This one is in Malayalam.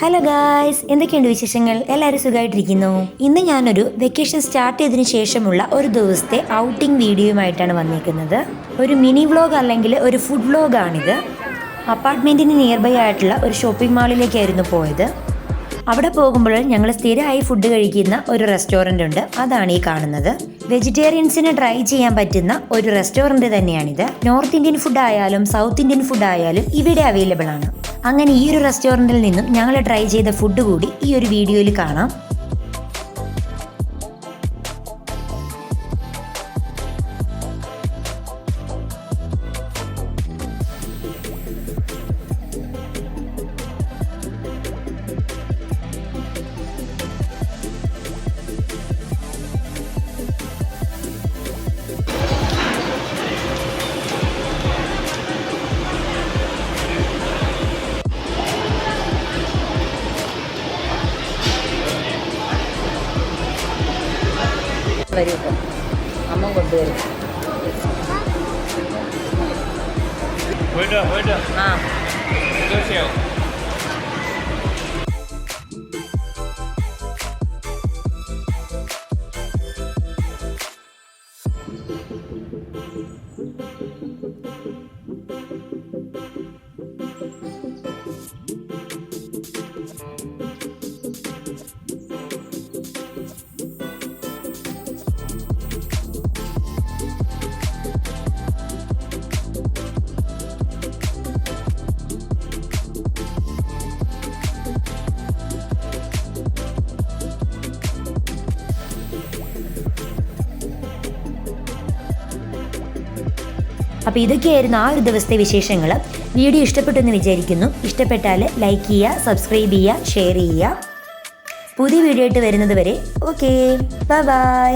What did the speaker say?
ഹലോ ഗായ്സ് എന്തൊക്കെയുണ്ട് വിശേഷങ്ങൾ? എല്ലാവരും സുഖമായിട്ടിരിക്കുന്നു. ഇന്ന് ഞാനൊരു വെക്കേഷൻ സ്റ്റാർട്ട് ചെയ്തതിന് ശേഷമുള്ള ഒരു ദിവസത്തെ ഔട്ടിംഗ് വീഡിയോയുമായിട്ടാണ് വന്നിരിക്കുന്നത് ഒരു മിനി വ്ലോഗ് അല്ലെങ്കിൽ ഒരു ഫുഡ് വ്ലോഗാണിത് അപ്പാർട്ട്മെന്റിന് നിയർ ബൈ ആയിട്ടുള്ള ഒരു ഷോപ്പിംഗ് മാളിലേക്കായിരുന്നു പോയത്. അവിടെ പോകുമ്പോൾ ഞങ്ങൾ സ്ഥിരമായി ഫുഡ് കഴിക്കുന്ന ഒരു റെസ്റ്റോറന്റ് ഉണ്ട്. അതാണ് ഈ കാണുന്നത്. വെജിറ്റേറിയൻസിന് ട്രൈ ചെയ്യാൻ പറ്റുന്ന ഒരു റെസ്റ്റോറന്റ് തന്നെയാണിത്. നോർത്ത് ഇന്ത്യൻ ഫുഡ് ആയാലും സൗത്ത് ഇന്ത്യൻ ഫുഡ് ആയാലും ഇവിടെ അവൈലബിൾ ആണ്. അങ്ങനെ ഈ ഒരു റെസ്റ്റോറന്റിൽ നിന്നും ഞങ്ങൾ ട്രൈ ചെയ്ത ഫുഡ് കൂടി ഈ ഒരു വീഡിയോയിൽ കാണാം. വരും ഇപ്പം അമ്മ കൊണ്ടുവരും. ആ. അപ്പോൾ ഇതൊക്കെയായിരുന്നു ആ ഒരു ദിവസത്തെ വിശേഷങ്ങൾ. വീഡിയോ ഇഷ്ടപ്പെട്ടു എന്ന് വിചാരിക്കുന്നു. ഇഷ്ടപ്പെട്ടാൽ ലൈക്ക് ചെയ്യുക സബ്സ്ക്രൈബ് ചെയ്യുക ഷെയർ ചെയ്യുക. പുതിയ വീഡിയോ ആയിട്ട് വരുന്നത് വരെ ഓക്കെ ബൈ ബൈ